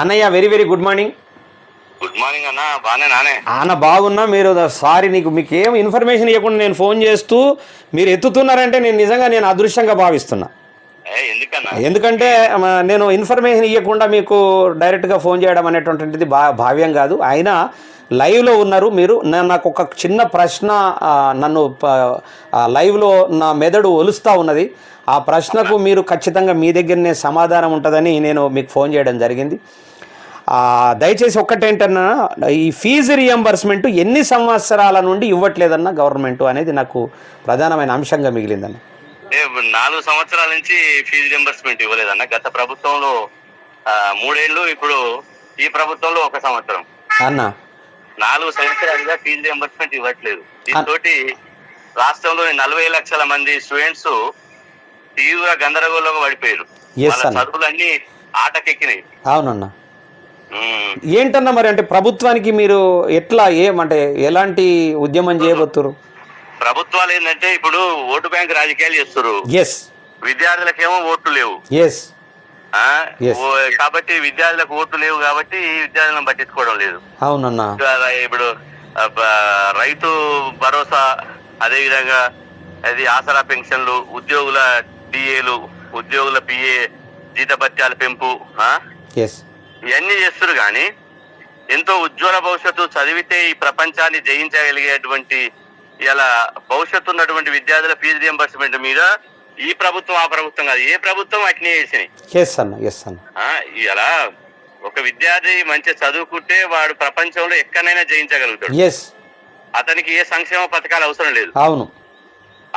అన్నయ్య very very good morning good morning అన్న బానే నానే. అన్న బాగున్నా మీరు సారీ నీకు మీకు ఏం ఇన్ఫర్మేషన్ ఇవ్వకుండా నేను ఫోన్ చేస్తూ మీరు ఎత్తుతున్నారంటే నేను నిజంగా నేను అదృష్టంగా భావిస్తున్నా. ఎందుకంటే నేను ఇన్ఫర్మేషన్ ఇవ్వకుండా మీకు డైరెక్ట్గా ఫోన్ చేయడం అనేటువంటిది భా భావ్యం కాదు. అయినా లైవ్లో ఉన్నారు మీరు. నాకు ఒక చిన్న ప్రశ్న నన్ను లైవ్లో నా మెదడు ఒలుస్తూ ఉన్నది. ఆ ప్రశ్నకు మీరు ఖచ్చితంగా మీ దగ్గరనే సమాధానం ఉంటుందని నేను మీకు ఫోన్ చేయడం జరిగింది. దయచేసి ఒక్కటేంటన్నా ఈ ఫీజు రియంబర్స్మెంట్ ఎన్ని సంవత్సరాల నుండి ఇవ్వట్లేదన్న గవర్నమెంట్ అనేది నాకు ప్రధానమైన అంశంగా మిగిలిందన్న. ఏ నాలుగు సంవత్సరాల నుంచి ఫీజు రింబర్స్మెంట్ ఇవ్వలేదన్న. గత ప్రభుత్వంలో ఆ, మూడేళ్ళు ఇప్పుడు ఈ ప్రభుత్వంలో ఒక సంవత్సరం. అన్న. నాలుగు సంవత్సరాలుగా ఫీజు రింబర్స్మెంట్ ఇవ్వట్లేదు. దీంతో రాష్ట్రంలోని నలభై లక్షల మంది స్టూడెంట్స్ తీవ్ర గందరగోళంగా పడిపోయారు. అన్న. ఆటకెక్కినాయి. అవునన్న. ఏంటన్నా మరి అంటే ప్రభుత్వానికి మీరు ఎట్లా ఏమంటే ఎలాంటి ఉద్యమం చేయబోతున్నారు ప్రభుత్వాలు ఏంటంటే ఇప్పుడు ఓటు బ్యాంక్ రాజకీయాలు చేస్తారు ఎస్ విద్యార్థులకేమో ఓట్లు లేవు. ఎస్ కాబట్టి విద్యార్థులకు ఓట్లు లేవు కాబట్టి విద్యార్థులను పట్టించుకోవడం లేదు. అవునన్నా. ఇప్పుడు రైతు భరోసా అదే విధంగా అది ఆసరా పెన్షన్లు ఉద్యోగుల డిఏలు ఉద్యోగుల పిఏ జీతభత్యాల పెంపు ఇవన్నీ చేస్తారు కానీ ఎంతో ఉజ్వల భవిష్యత్తు చదివితే ఈ ప్రపంచాన్ని జయించగలిగేటువంటి ఇలా భవిష్యత్తు ఉన్నటువంటి విద్యార్థుల ఫీజు రియంబర్స్మెంట్ మీద ఈ ప్రభుత్వం ఆ ప్రభుత్వం కాదు ఏ ప్రభుత్వం అట్నే చేసినాయి ఎస్ అన్న ఎస్ అన్న ఆ, ఇలా ఒక విద్యార్థి మంచి చదువుకుంటే వాడు ప్రపంచంలో ఎక్కడైనా జయించగలుగుతాడు. అతనికి ఏ సంక్షేమ పథకాలు అవసరం లేదు. అవును.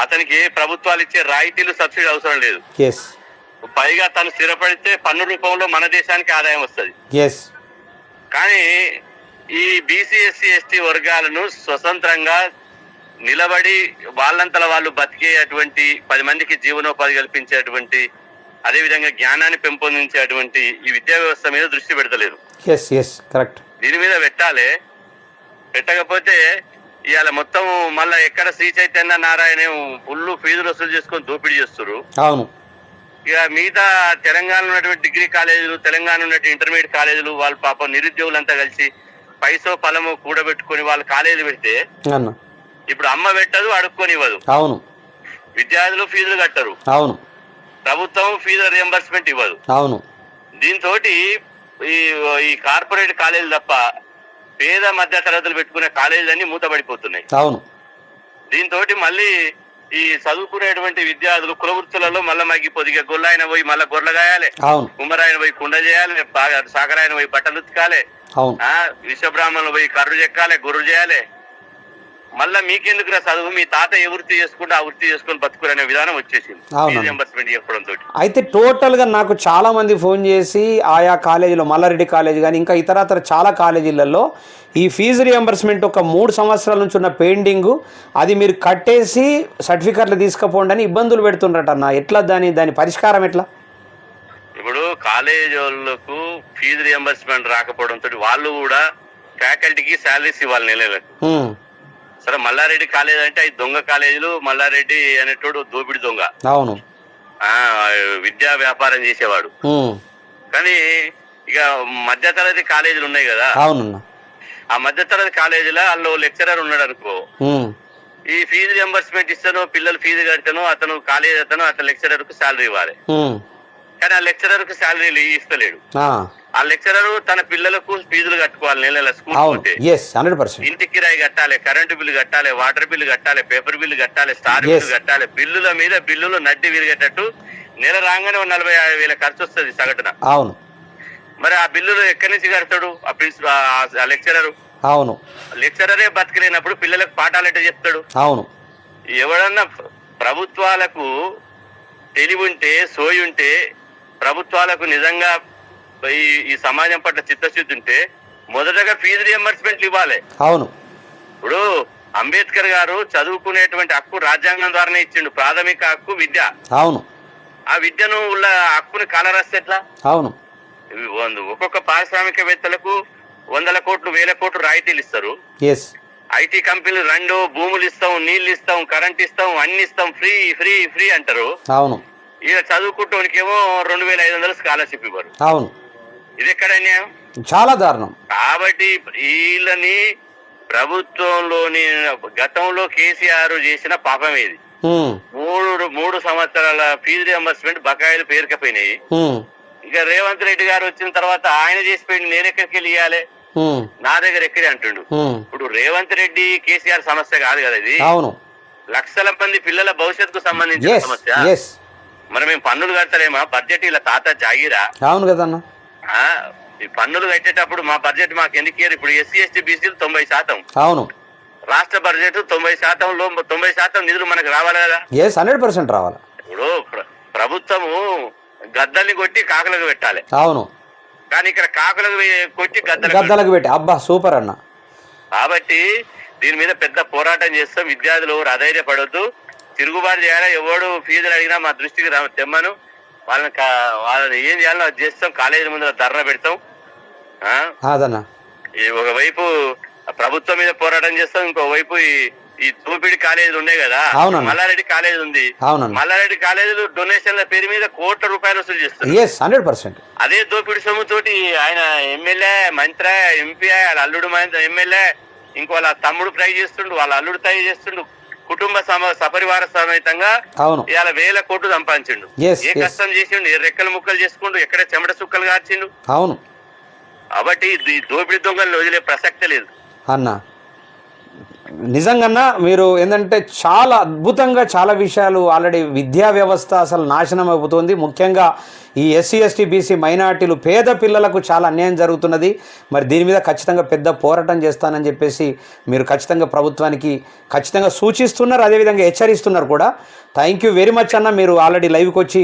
అతనికి ప్రభుత్వాలు ఇచ్చే రాయితీలు సబ్సిడీ అవసరం లేదు. పైగా తను స్థిరపడితే పన్ను రూపంలో మన దేశానికి ఆదాయం వస్తుంది. కానీ ఈ బీసీ ఎస్సీ ఎస్టీ వర్గాలను స్వతంత్రంగా నిలబడి వాళ్ళంతల వాళ్ళు బతికేటువంటి పది మందికి జీవనోపాధి కల్పించేటువంటి అదేవిధంగా జ్ఞానాన్ని పెంపొందించేటువంటి ఈ విద్యా వ్యవస్థ మీద దృష్టి పెడతలేదు దీని మీద పెట్టాలి. పెట్టకపోతే ఇవాళ మొత్తం మళ్ళా ఎక్కడ శ్రీ చైతన్య నారాయణ ఫుల్ ఫీజులు వసూలు చేసుకొని దోపిడీ చేస్తారు అవును. ఇక మిగతా తెలంగాణ ఉన్నటువంటి డిగ్రీ కాలేజీలు తెలంగాణ ఉన్నటువంటి ఇంటర్మీడియట్ కాలేజీలు వాళ్ళ పాపం నిరుద్యోగులంతా కలిసి పైసో పొలము కూడబెట్టుకొని వాళ్ళు కాలేజీలు పెడితే ఇప్పుడు అమ్మ పెట్టదు అడుక్కొని ఇవ్వదు. అవును. విద్యార్థులు ఫీజులు కట్టరు. అవును. ప్రభుత్వం ఫీజు రియంబర్స్మెంట్ ఇవ్వదు. అవును. దీంతో ఈ ఈ కార్పొరేట్ కాలేజీలు తప్ప పేద మధ్య తరగతులు పెట్టుకునే కాలేజీలన్నీ మూతపడిపోతున్నాయి అవును. దీంతో మళ్ళీ ఈ చదువుకునేటువంటి విద్యార్థులు కులవృత్తులలో మళ్ళీ మగ్గి పొదిగే గొల్లాయన పోయి మళ్ళీ గొర్రెలు గాయాలి అవును. కుమ్మరాయన పోయి కుండ చేయాలి సాగరాయన పోయి బట్టలు ఉతకాలి. విశ్వబ్రాహ్మణులు పోయి కర్రు చెక్కాలి గుర్రు చేయాలి. మళ్ళా మీకెందుకు రా చదువు? మీ తాత ఏ వృత్తి చేసుకుంటే ఆ వృత్తి చేసుకుని బతుకురనే విధానం వచ్చేసింది. రియంబర్స్మెంట్ చెప్పడం తోటి. అయితే టోటల్గా నాకు చాలా మంది ఫోన్ చేసి ఆయా కాలేజీలో మల్లారెడ్డి కాలేజ్ కానీ ఇంకా ఇతరతర చాలా కాలేజీలలో ఈ ఫీజు రియంబర్స్మెంట్ ఒక మూడు సంవత్సరాల నుంచి ఉన్న పెండింగ్ అది మీరు కట్టేసి సర్టిఫికెట్లు తీసుకుపోండి అని ఇబ్బందులు పెడుతుండ్రట అన్న ఎట్లా దాని దాని పరిష్కారం ఎట్లా? ఇప్పుడు కాలేజ్ వాళ్ళకు ఫీజు రియంబర్స్మెంట్ రాకపోవడం తోటి వాళ్ళు కూడా ఫ్యాకల్టీకి శాలరీస్ ఇవ్వాలి నెలలకు. సరే మల్లారెడ్డి కాలేజ్ అంటే అది దొంగ కాలేజీలు మల్లారెడ్డి అనేటోడు దోపిడి దొంగ. అవును. ఆ విద్యా వ్యాపారం చేసేవాడు. కానీ ఇక మధ్యతరగతి కాలేజీలు ఉన్నాయి కదా. అవునన్న ఆ మధ్యతరగతి కాలేజీలో వాళ్ళు లెక్చరర్ ఉన్నాడు అనుకో ఈ ఫీజు రియంబర్స్మెంట్ ఇస్తాను పిల్లలు ఫీజు కడతాను అతను కాలేజ్ అతను అతను లెక్చరర్కు శాలరీ ఇవ్వాలి కానీ ఆ లెక్చరర్కు శాలరీ ఇస్తలేడు. ఆ, లెక్చరర్ తన పిల్లలకు ఫీజులు కట్టుకోవాలి నెల నెల స్కూల్ పోతే. ఇంటి కిరాయి కట్టాలి కరెంటు బిల్లు కట్టాలి వాటర్ బిల్లు కట్టాలి పేపర్ బిల్లు కట్టాలి స్టార్. బిల్లు కట్టాలి బిల్లుల మీద బిల్లులు నడ్డి విరిగేటట్టు నెల రాగానే నలభై యాభై వేల ఖర్చు వస్తుంది సగటున. అవును. మరి ఆ బిల్లులు ఎక్కడి నుంచి కడతాడు? ఆ ప్రిన్సిపల్ ఆ లెక్చరర్. అవును. లెక్చరరే బతకలేనప్పుడు పిల్లలకు పాఠాలు ఎట్లా చెప్తాడు? అవును. ఎవడన్నా ప్రభుత్వాలకు తెలివి ఉంటే సోయి ఉంటే ప్రభుత్వాలకు నిజంగా ఈ ఈ సమాజం పట్ల చిత్తశుద్ధి ఉంటే మొదటగా ఫీజు రియంబర్స్మెంట్లు ఇవ్వాలి. అవును. ఇప్పుడు అంబేద్కర్ గారు చదువుకునేటువంటి హక్కు రాజ్యాంగం ద్వారానే ఇచ్చిండు ప్రాథమిక హక్కు విద్య. అవును. ఆ విద్యను ఉల్ల హక్కుని కాలరాస్తే ఎట్లా? అవును. ఒక్కొక్క పారిశ్రామికవేత్తలకు వందల కోట్లు వేల కోట్లు రాయితీలు ఇస్తారు. ఐటీ కంపెనీలు రెండు భూములు ఇస్తాం నీళ్ళు ఇస్తాం కరెంట్ ఇస్తాం అన్ని ఇస్తాం ఫ్రీ ఫ్రీ ఫ్రీ అంటారు. అవును. ఈయన చదువుకుంటానికేమో రెండు వేల ఐదు వందలు స్కాలర్షిప్ ఇవ్వరు. అవును. ఇది ఎక్కడ అన్యాయం చాలా దారుణం. కాబట్టి వీళ్ళని ప్రభుత్వంలోని గతంలో కేసీఆర్ చేసిన పాపం ఉమ్, మూడు మూడు సంవత్సరాల ఫీజు రియంబర్స్మెంట్ బకాయిలు పేరుకపోయినాయి. ఇక రేవంత్ రెడ్డి గారు వచ్చిన తర్వాత ఆయన చేసి పోయింది నేను ఎక్కడికి వెళ్ళి ఇవ్వాలి నా దగ్గర ఎక్కడే అంటుండు. ఇప్పుడు రేవంత్ రెడ్డి కేసీఆర్ సమస్య కాదు కదా ఇది? అవును. లక్షల మంది పిల్లల భవిష్యత్తుకు సంబంధించిన సమస్య. మరి మేము పన్నులు కడతలేమా? బడ్జెట్ ఇలా తాత జాగిరా. అవును కదన్న. ఈ పన్నులు కట్టేటప్పుడు మా బడ్జెట్ మాకు ఎందుకు ఇయ్యరు? ఇప్పుడు ఎస్సీ ఎస్టీ బీసీలు తొంభై శాతం. అవును. రాష్ట్ర బడ్జెట్ తొంభై శాతంలో తొంభై శాతం నిధులు మనకు రావాలి కదా? ఎస్ హండ్రెడ్ పర్సెంట్ రావాలి. ఇప్పుడు ప్ర- ప్రభుత్వము గద్దల్ని కొట్టి కాకులకు పెట్టాలి. అవును. కానీ ఇక్కడ కాకులకు కొట్టి గద్దలకు పెట్టి. అబ్బా సూపర్ అన్న. కాబట్టి దీని మీద పెద్ద పోరాటం చేస్తాం. విద్యార్థులు ఎవరు అధైర్యపడొద్దు. తిరుగుబాటు చేయాలా? ఎవడు ఫీజులు అడిగినా మా దృష్టికి రా తెమ్మను. వాళ్ళని వాళ్ళని ఏం చేయాలో అది చేస్తాం. కాలేజీ ముందర ధర్నా పెడతాం? అదన్న. ఒకవైపు ప్రభుత్వం మీద పోరాటం చేస్తాం. ఇంకో వైపు ఈ తూపిడి కాలేజీలు ఉన్నాయి కదా. మల్లారెడ్డి కాలేజీ ఉంది. మల్లారెడ్డి కాలేజీలు డొనేషన్ల పేరు మీద కోట్ల రూపాయలు వసూలు చేస్తారు. అదే దోపిడి సొమ్ము తోటి ఆయన ఎమ్మెల్యే మంత్రి ఎంపీ వాళ్ళ అల్లుడు ఎమ్మెల్యే ఇంకో వాళ్ళ తమ్ముడు ట్రై చేస్తుండు వాళ్ళ అల్లుడు ట్రై చేస్తుండు. కుటుంబ సమ సపరివార సమేతంగా ఇవాళ వేల కోట్లు సంపాదించిండు. ఏ. కష్టం చేసిండు ఏ రెక్కలు ముక్కలు చేసుకుంటూ ఎక్కడ చెమట సుక్కలు కార్చిండు అవును. కాబట్టి దోపిడి దొంగలను వదిలే ప్రసక్తే లేదు. అన్న. నిజంగా మీరు ఏంటంటే చాలా అద్భుతంగా చాలా విషయాలు ఆల్రెడీ విద్యా వ్యవస్థ అసలు నాశనం అయిపోతుంది. ముఖ్యంగా ఈ ఎస్సీ ఎస్టీ బీసీ మైనార్టీలు పేద పిల్లలకు చాలా అన్యాయం జరుగుతున్నది. మరి దీని మీద ఖచ్చితంగా పెద్ద పోరాటం చేస్తానని చెప్పేసి మీరు ఖచ్చితంగా ప్రభుత్వానికి ఖచ్చితంగా సూచిస్తున్నారు. అదేవిధంగా హెచ్చరిస్తున్నారు కూడా. థ్యాంక్ యూ వెరీ మచ్ అన్న మీరు ఆల్రెడీ లైవ్కి వచ్చి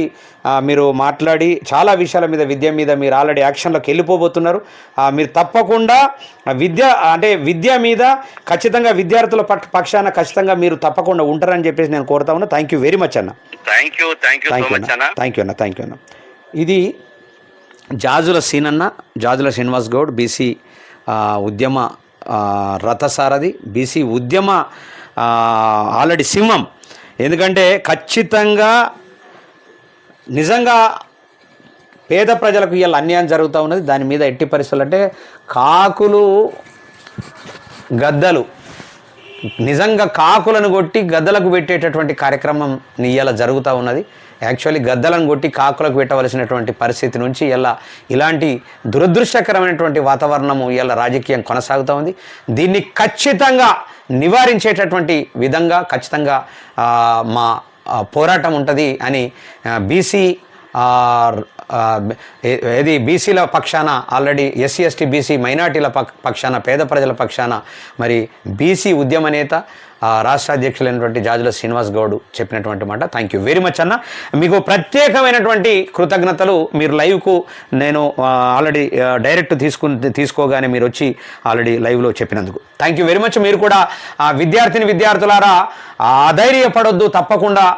మీరు మాట్లాడి చాలా విషయాల మీద విద్య మీద మీరు ఆల్రెడీ యాక్షన్లోకి వెళ్ళిపోబోతున్నారు. మీరు తప్పకుండా విద్య అంటే విద్య మీద ఖచ్చితంగా విద్యార్థుల పక్- పక్షాన ఖచ్చితంగా మీరు తప్పకుండా ఉంటారని చెప్పేసి నేను కోరుతా ఉన్నా. థ్యాంక్ యూ వెరీ మచ్ అన్న. Thank you thank you thank you అన్న. థ్యాంక్ యూ అన్న ఇది జాజుల సీనన్న జాజుల శ్రీనివాస్ గౌడ్ బీసీ ఉద్యమ రథసారథి బీసీ ఉద్యమ ఆల్రెడీ సింహం. ఎందుకంటే ఖచ్చితంగా నిజంగా పేద ప్రజలకు ఇవాళ అన్యాయం జరుగుతూ ఉన్నది. దాని మీద ఎట్టి పరిస్థితులు అంటే కాకులు గద్దలు నిజంగా కాకులను కొట్టి గద్దలకు పెట్టేటటువంటి కార్యక్రమం ఇవాళ జరుగుతూ ఉన్నది. యాక్చువల్లీ గద్దలను కొట్టి కాకులకు పెట్టవలసినటువంటి పరిస్థితి నుంచి ఇలా ఇలాంటి దురదృష్టకరమైనటువంటి వాతావరణము ఇలా రాజకీయం కొనసాగుతూ ఉంది. దీన్ని ఖచ్చితంగా నివారించేటటువంటి విధంగా ఖచ్చితంగా మా పోరాటం ఉంటుంది అని బీసీ ఏది బీసీల పక్షాన ఆల్రెడీ ఎస్సీ ఎస్టీ బీసీ మైనార్టీల పక్ పక్షాన పేద ప్రజల పక్షాన మరి బీసీ ఉద్యమ నేత రాష్ట్ర అధ్యక్షులైనటువంటి జాజుల శ్రీనివాస్ గౌడ్ చెప్పినటువంటి మాట. థ్యాంక్ యూ వెరీ మచ్ అన్న. మీకు ప్రత్యేకమైనటువంటి కృతజ్ఞతలు. మీరు లైవ్కు నేను ఆల్రెడీ డైరెక్ట్ తీసుకు తీసుకోగానే మీరు వచ్చి ఆల్రెడీ లైవ్లో చెప్పినందుకు. థ్యాంక్ యూ వెరీ మచ్ మీరు కూడా ఆ, విద్యార్థిని విద్యార్థులారా ఆ, అధైర్యపడొద్దు తప్పకుండా.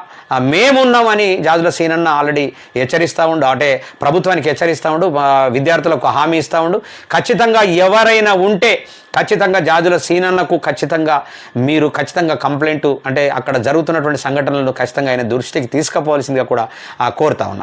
మేమున్నామని జాజుల సీనన్న ఆల్రెడీ హెచ్చరిస్తూ ఉండు అంటే ప్రభుత్వానికి హెచ్చరిస్తూ ఉండు విద్యార్థులకు హామీ ఇస్తూ ఉండు. ఖచ్చితంగా ఎవరైనా ఉంటే ఖచ్చితంగా జాజుల సీనన్నకు ఖచ్చితంగా మీరు ఖచ్చితంగా కంప్లైంట్ అంటే అక్కడ జరుగుతున్నటువంటి సంఘటనలను ఖచ్చితంగా ఆయన దృష్టికి తీసుకుపోవాల్సిందిగా కూడా ఆ, కోరుతా ఉన్నా.